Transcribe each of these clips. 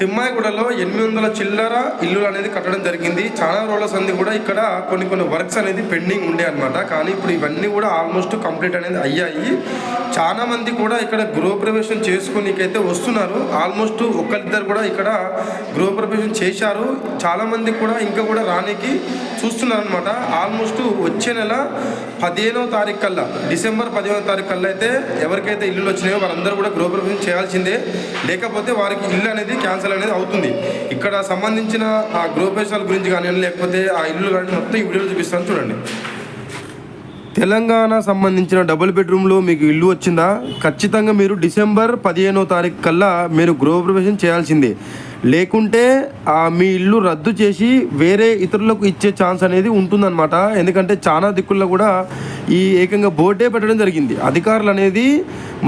తిమ్మాయిగూడలో ఎనిమిది వందల చిల్లర ఇల్లు అనేది కట్టడం జరిగింది. చాలా రోజుల సంది కూడా ఇక్కడ కొన్ని కొన్ని వర్క్స్ అనేది పెండింగ్ ఉండే అనమాట కానీ ఇప్పుడు ఇవన్నీ కూడా ఆల్మోస్ట్ కంప్లీట్ అనేది అయ్యాయి. చాలా మంది కూడా ఇక్కడ గృహప్రవేశం చేసుకునికైతే వస్తున్నారు. ఆల్మోస్ట్ ఒక్కరిద్దరు కూడా ఇక్కడ గృహప్రవేశం చేశారు. చాలా మంది కూడా ఇంకా కూడా రానికి చూస్తున్నారు అనమాట ఆల్మోస్ట్ వచ్చే నెల పదిహేనవ తారీఖు కల్లా డిసెంబర్ పదిహేనవ తారీఖు కల్లా అయితే ఎవరికైతే ఇల్లులు వచ్చినాయో వారందరూ కూడా గృహప్రవేశం చేయాల్సిందే. లేకపోతే వారికి ఇల్లు అనేది క్యాన్సిల్ అనేది అవుతుంది. ఇక్కడ సంబంధించిన ఆ గృహప్రవేశాల గురించి కానీ లేకపోతే ఆ ఇల్లు కానీ మొత్తం ఈ వీడియోలో చూపిస్తాను చూడండి. తెలంగాణ సంబంధించిన డబుల్ బెడ్రూమ్లో మీకు ఇల్లు వచ్చిందా? ఖచ్చితంగా మీరు డిసెంబర్ పదిహేనో తారీఖు కల్లా మీరు గృహప్రవేశం చేయాల్సిందే. లేకుంటే ఆ మీ ఇల్లు రద్దు చేసి వేరే ఇతరులకు ఇచ్చే ఛాన్స్ అనేది ఉంటుందన్నమాట. ఎందుకంటే చాలా దిక్కుల్లో కూడా ఈ ఏకంగా బోర్డే పెట్టడం జరిగింది. అధికారులు అనేది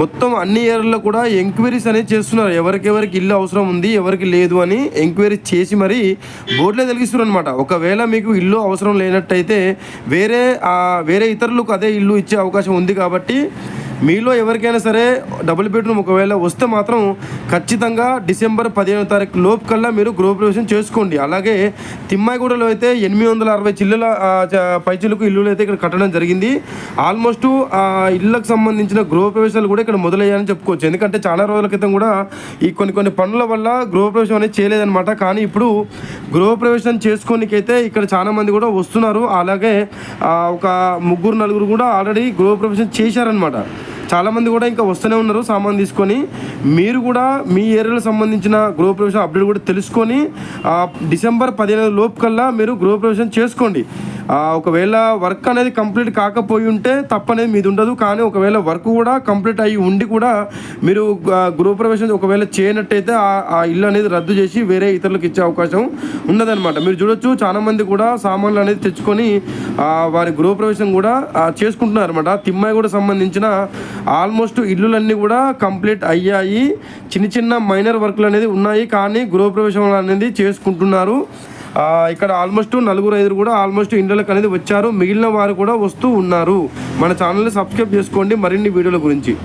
మొత్తం అన్ని ఏరియాల్లో కూడా ఎంక్వైరీస్ అనేది చేస్తున్నారు. ఎవరికెవరికి ఇల్లు అవసరం ఉంది ఎవరికి లేదు అని ఎంక్వైరీ చేసి మరి బోర్డులే తెలిగిస్తున్నారు అనమాట ఒకవేళ మీకు ఇల్లు అవసరం లేనట్టయితే వేరే వేరే ఇతరులకు అదే ఇల్లు ఇచ్చే అవకాశం ఉంది కాబట్టి మీలో ఎవరికైనా సరే డబుల్ బెడ్రూమ్ ఒకవేళ వస్తే మాత్రం ఖచ్చితంగా డిసెంబర్ పదిహేను తారీఖు లోపు కల్లా మీరు గృహప్రవేశం చేసుకోండి. అలాగే తిమ్మాయిగూడలో అయితే ఎనిమిది వందల అరవై చిల్లుల పైచిలకు ఇల్లులు అయితే ఇక్కడ కట్టడం జరిగింది. ఆల్మోస్ట్ ఆ ఇళ్ళకు సంబంధించిన గృహప్రవేశాలు కూడా ఇక్కడ మొదలయ్యాయని చెప్పుకోవచ్చు. ఎందుకంటే చాలా రోజుల క్రితం కూడా ఈ కొన్ని కొన్ని పనుల వల్ల గృహప్రవేశం అనేది చేయలేదన్నమాట. కానీ ఇప్పుడు గృహప్రవేశం చేసుకోనికైతే ఇక్కడ చాలామంది కూడా వస్తున్నారు. అలాగే ఒక ముగ్గురు నలుగురు కూడా ఆల్రెడీ గృహప్రవేశం చేశారనమాట చాలామంది కూడా ఇంకా వస్తూనే ఉన్నారు సామాన్ తీసుకొని. మీరు కూడా మీ ఏరియాలో సంబంధించిన గృహప్రవేశం అప్డేట్ కూడా తెలుసుకొని డిసెంబర్ పదిహేను లోపు కల్లా మీరు గృహప్రవేశం చేసుకోండి. ఒకవేళ వర్క్ అనేది కంప్లీట్ కాకపోయి ఉంటే తప్పనేది మీది ఉండదు. కానీ ఒకవేళ వర్క్ కూడా కంప్లీట్ అయ్యి ఉండి కూడా మీరు గృహప్రవేశం ఒకవేళ చేయనట్టయితే ఆ- ఇల్లు అనేది రద్దు చేసి వేరే ఇతరులకు ఇచ్చే అవకాశం ఉన్నదన్నమాట. మీరు చూడొచ్చు చాలామంది కూడా సామాన్లు అనేది తెచ్చుకొని వారి గృహప్రవేశం కూడా చేసుకుంటున్నారు అనమాట తిమ్మాయి కూడా సంబంధించిన ఆల్మోస్ట్ ఇల్లులన్నీ కూడా కంప్లీట్ అయ్యాయి. చిన్న చిన్న మైనర్ వర్క్లు అనేది ఉన్నాయి. కానీ గృహప్రవేశం అనేది చేసుకుంటున్నారు. ఇక్కడ ఆల్మోస్ట్ నలుగురు ఐదు కూడా ఆల్మోస్ట్ ఇండ్లకు అనేది వచ్చారు. మిగిలిన వారు కూడా వస్తూ ఉన్నారు. మన ఛానల్ని సబ్స్క్రైబ్ చేసుకోండి. మరిన్ని వీడియోల గురించి.